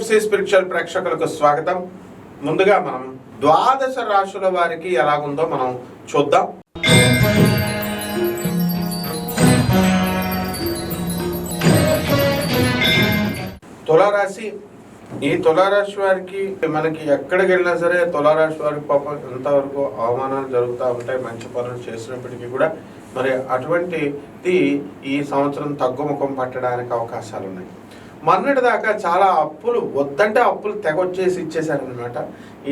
Vamsi spiritual ప్రేక్షకులకు స్వాగతం. ముందుగా మనం ద్వాదశ రాశుల వారికి ఎలాగుందో మనం చూద్దాం. తులారాశి. ఈ తులారాశి వారికి మనకి ఎక్కడికి వెళ్ళినా సరే తులారాశి వారికి పాపం ఎంతవరకు అవమానాలు జరుగుతూ ఉంటాయి మంచి పనులు చేసినప్పటికీ కూడా మరి అటువంటిది ఈ సంవత్సరం తగ్గుముఖం పట్టడానికి అవకాశాలు ఉన్నాయి మొన్నటి దాకా చాలా అప్పులు వద్దంటే అప్పులు తెగొచ్చేసి ఇచ్చేశారనమాట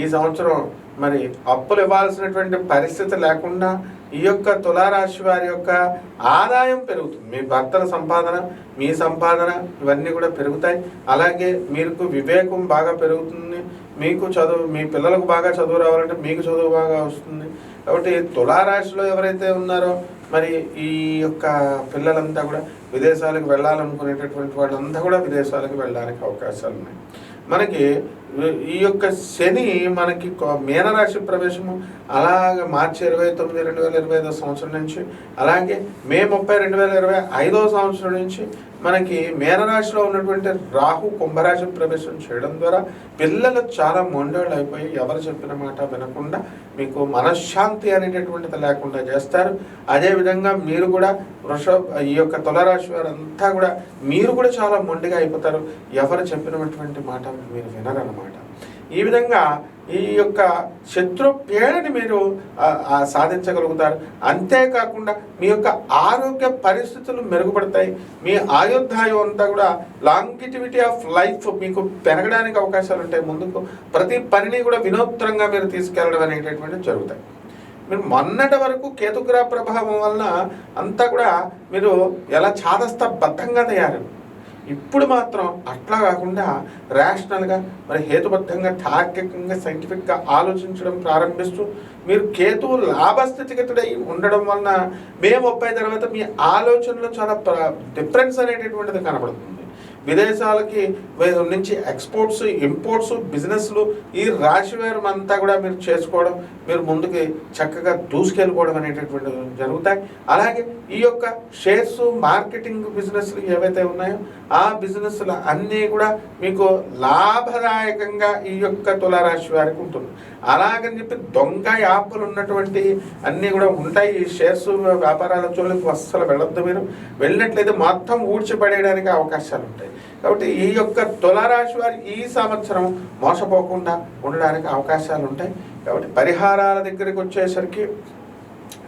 ఈ సంవత్సరం మరి అప్పులు ఇవ్వాల్సినటువంటి పరిస్థితి లేకుండా ఈ యొక్క తులారాశి వారి యొక్క ఆదాయం పెరుగుతుంది. మీ భర్తల సంపాదన మీ సంపాదన ఇవన్నీ కూడా పెరుగుతాయి. అలాగే మీకు వివేకం బాగా పెరుగుతుంది. మీకు చదువు మీ పిల్లలకు బాగా చదువు రావాలంటే మీకు చదువు బాగా వస్తుంది. కాబట్టి తులారాశిలో ఎవరైతే ఉన్నారో మరి ఈ యొక్క పిల్లలంతా కూడా విదేశాలకు వెళ్ళాలనుకునేటటువంటి వాళ్ళంతా కూడా విదేశాలకు వెళ్ళడానికి అవకాశాలు ఉన్నాయి. మనకి ఈ యొక్క శని మనకి మీనరాశి ప్రవేశము అలాగ మార్చి ఇరవై తొమ్మిది రెండు వేల ఇరవై ఐదో సంవత్సరం నుంచి అలాగే మే ముప్పై రెండు వేల ఇరవై ఐదో సంవత్సరం నుంచి మనకి మేనరాశిలో ఉన్నటువంటి రాహు కుంభరాశి ప్రవేశం చేయడం ద్వారా పిల్లలు చాలా మొండోళ్ళు అయిపోయి ఎవరు చెప్పిన మాట వినకుండా మీకు మనశ్శాంతి అనేటటువంటిది లేకుండా చేస్తారు. అదేవిధంగా మీరు కూడా వృషభ ఈ యొక్క తులరాశి వారంతా కూడా మీరు కూడా చాలా మొండిగా అయిపోతారు. ఎవరు చెప్పినటువంటి మాట మీరు వినరనమాట ఈ విధంగా ఈ యొక్క శత్రు పేడని మీరు సాధించగలుగుతారు. అంతేకాకుండా మీ యొక్క ఆరోగ్య పరిస్థితులు మెరుగుపడతాయి. మీ ఆయుర్దాయం అంతా కూడా లాంగిటివిటీ ఆఫ్ లైఫ్ మీకు పెరగడానికి అవకాశాలు ఉంటాయి. ముందుకు ప్రతి పనిని కూడా వినూత్నంగా మీరు తీసుకెళ్ళడం అనేటటువంటివి జరుగుతాయి. మీరు మొన్నటి వరకు కేతుగ్రహ ప్రభావం వలన అంతా కూడా మీరు ఎలా చాదస్త బద్ధంగా తయారు ఇప్పుడు మాత్రం అట్లా కాకుండా రేషనల్గా మరి హేతుబద్ధంగా తార్కికంగా సైంటిఫిక్గా ఆలోచించడం ప్రారంభిస్తూ మీరు కేతువు లాభస్థితిగతుడై ఉండడం వలన మే ముప్పై తర్వాత మీ ఆలోచనలో చాలా డిఫరెన్స్ అనేటటువంటిది కనబడుతుంది. విదేశాలకి నుంచి ఎక్స్పోర్ట్స్ ఇంపోర్ట్స్ బిజినెస్లు ఈ రాశివేరం అంతా కూడా మీరు చేసుకోవడం మీరు ముందుకి చక్కగా దూసుకెళ్ళిపోవడం అనేటటువంటి జరుగుతాయి. అలాగే ఈ యొక్క షేర్స్ మార్కెటింగ్ బిజినెస్లు ఏవైతే ఉన్నాయో ఆ బిజినెస్లు అన్నీ కూడా మీకు లాభదాయకంగా ఈ యొక్క తులారాశి వారికి ఉంటుంది. అలాగని చెప్పి దొంగ యాప్లు ఉన్నటువంటి అన్నీ కూడా ఉంటాయి. ఈ షేర్స్ వ్యాపారాల జోలికి అస్సలు వెళ్ళొద్దు మీరు. వెళ్ళినట్లయితే మొత్తం ఊడ్చిపడేయడానికి అవకాశాలు ఉంటాయి. కాబట్టి ఈ యొక్క తులారాశి వారి ఈ సంవత్సరం మోసపోకుండా ఉండడానికి అవకాశాలు ఉంటాయి కాబట్టి పరిహారాల దగ్గరికి వచ్చేసరికి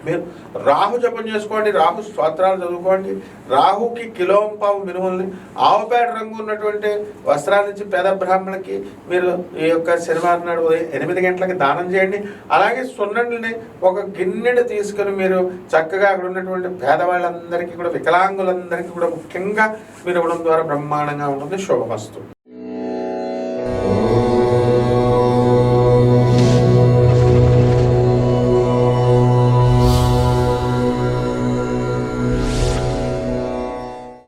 మీరు రాహు జపం చేసుకోండి రాహు స్తోత్రాలు చదువుకోండి రాహుకి కిలోంపావు మినుముల్ని ఆవుపేట రంగు ఉన్నటువంటి వస్త్రాల నుంచి పేద బ్రాహ్మణులకి మీరు ఈ యొక్క శనివారం నాడు ఉదయం ఎనిమిది గంటలకి దానం చేయండి. అలాగే సున్నండిని ఒక గిన్నెడు తీసుకొని మీరు చక్కగా అక్కడ ఉన్నటువంటి పేదవాళ్ళందరికీ కూడా వికలాంగులందరికీ కూడా ముఖ్యంగా మీరు ఇవ్వడం ద్వారా బ్రహ్మాండంగా ఉంటుంది. శుభమస్తు.